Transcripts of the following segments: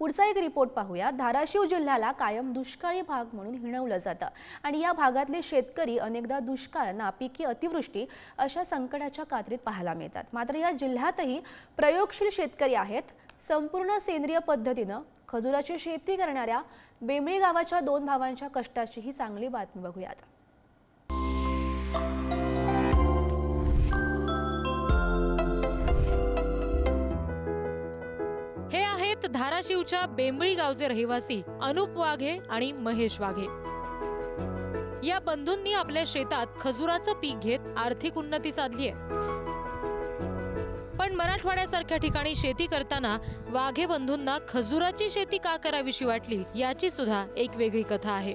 पुढचा एक रिपोर्ट पाहूया. धाराशिव जिल्ह्याला कायम दुष्काळी भाग म्हणून हिणवलं जातं आणि या भागातले शेतकरी अनेकदा दुष्काळ नापिकी अतिवृष्टी अशा संकटाच्या कात्रीत पाहायला मिळतात. मात्र या जिल्ह्यातही प्रयोगशील शेतकरी आहेत. संपूर्ण सेंद्रिय पद्धतीनं खजुराची शेती करणाऱ्या बेंबळी गावाच्या दोन भावांच्या कष्टाची ही चांगली बातमी बघूयात. धाराशिवच्या बेंबळी गावचे रहिवासी अनुप वाघे आणि महेश वाघे. या बंधूंनी आपल्या शेतात खजुराचं पीक घेत आर्थिक उन्नती साधली आहे. पण मराठवाड्यासारख्या ठिकाणी शेती करताना वाघे बंधूंना खजुराची शेती का करावीशी वाटली याची सुद्धा एक वेगळी कथा आहे.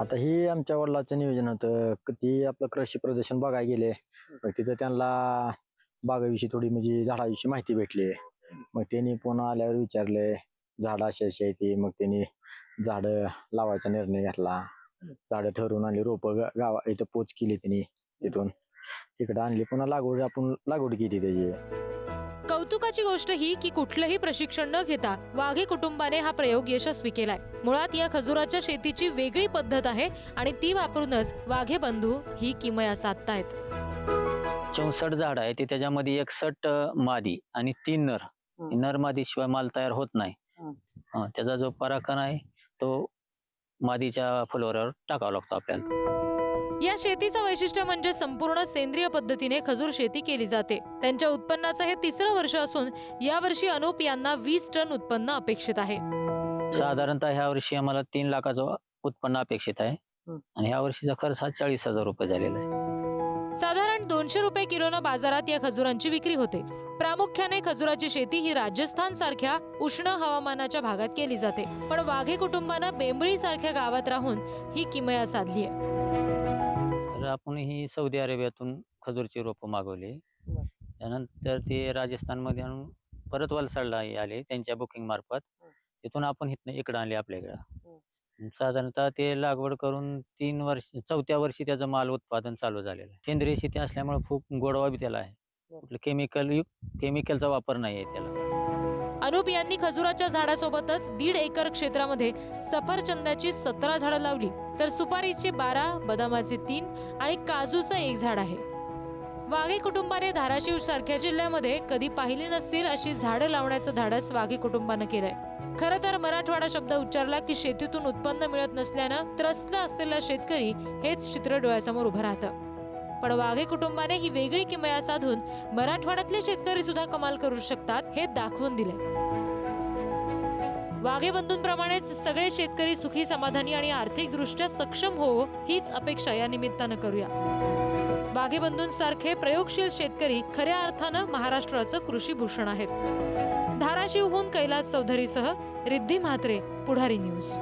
आता ही आमच्या वडिलाचं नियोजन होतं क- ती आपलं कृषी प्रदर्शन बघायला गेले. तिथं त्यांना बागाविषयी थोडी म्हणजे झाडाविषयी माहिती भेटली. मग त्यांनी पुन्हा आल्यावर विचारले झाडं अशी अशी आहे ती. मग त्यांनी झाडं लावायचा निर्णय घेतला. झाडं ठरवून आणली रोपं गा- गावा इथं पोच केली त्यांनी तिथून. तिकडं आणली पुन्हा लागवड आपण लागवड केली त्याची. कौतुकाची गोष्ट ही की कुठलंही प्रशिक्षण न घेता वाघे कुटुंबाने हा प्रयोग यशस्वी केलाय. मुळात या खजुराच्या शेतीची वेगळी पद्धत आहे आणि ती वापरूनच वाघे बंधू ही किमया साधतायत. चौसष्ट झाड आहे ते त्याच्यामध्ये एकसष्ट अं, मादी आणि तीन नर. नर मादी शिवाय माल तयार होत नाही. त्याचा जो पराखण आहे तो मादीच्या फुलवरावर टाकावा लागतो आपल्याला. या शेतीचं वैशिष्ट्य म्हणजे संपूर्ण सेंद्रिय पद्धतीने खजूर शेती केली जाते. त्यांच्या उत्पन्नाचं हे तिसरं वर्ष असून यावर्षी अनुप यांना वीस टन उत्पन्न अपेक्षित आहे. साधारणतः ह्या वर्षी आम्हाला तीन लाखाचं उत्पन्न अपेक्षित आहे. आणि ह्या वर्षीचा खर्च हा चाळीस हजार रुपये झालेला आहे. साधारण दोनशे रुपये किलोनं बाजारात या खजुरांची विक्री होते. प्रामुख्याने खजुराची शेती ही राजस्थान सारख्या उष्ण हवामानाच्या भागात केली जाते. पण वाघे कुटुंबानं बेंबळी सारख्या गावात राहून ही किमया साधली आहे तर आपण ही सौदी अरेबियातून खजूरची रोपं मागवली. त्यानंतर ते राजस्थानमध्ये आणून परत वलसाडला आले त्यांच्या बुकिंग मार्फत. तिथून आपण इथनं इकडं आणले आपल्या इकडं. साधारणतः ते लागवड करून तीन वर्ष चौथ्या वर्षी त्याचं माल उत्पादन चालू झालेलं आहे. सेंद्रिय शेती असल्यामुळे खूप गोडवा बी त्याला आहे. कुठलं केमिकल केमिकलचा वापर नाही आहे त्याला. अनुप यांनी खजुराच्या झाडासोबतच दीड एकर क्षेत्रामध्ये सफरचंदाची सतरा झाडं लावली. तर सुपारीची बारा बदामाचे तीन आणि काजूचं एक झाड आहे. वाघे कुटुंबाने धाराशिव सारख्या जिल्ह्यामध्ये कधी पाहिली नसतील अशी झाडं लावण्याचं धाडस वाघे कुटुंबानं केलंय. खरं तर मराठवाडा शब्द उच्चारला की शेतीतून उत्पन्न मिळत नसल्यानं त्रस्त असलेला शेतकरी हेच चित्र डोळ्यासमोर उभं राहतं. पण वाघे कुटुंबाने ही वेगळी किमया साधून मराठवाड्यातले शेतकरी सुद्धा कमाल करू शकतात हे दाखवून दिले वाघे बंधूंप्रमाणेच सगळे शेतकरी सुखी समाधानी आणि आर्थिकदृष्ट्या सक्षम हो हीच अपेक्षा या निमित्तानं करूया. वाघे बंधूंसारखे प्रयोगशील शेतकरी खऱ्या अर्थानं महाराष्ट्राचं कृषी भूषण आहेत धाराशिवहून कैलास चौधरीसह रिद्धी म्हात्रे पुढारी न्यूज.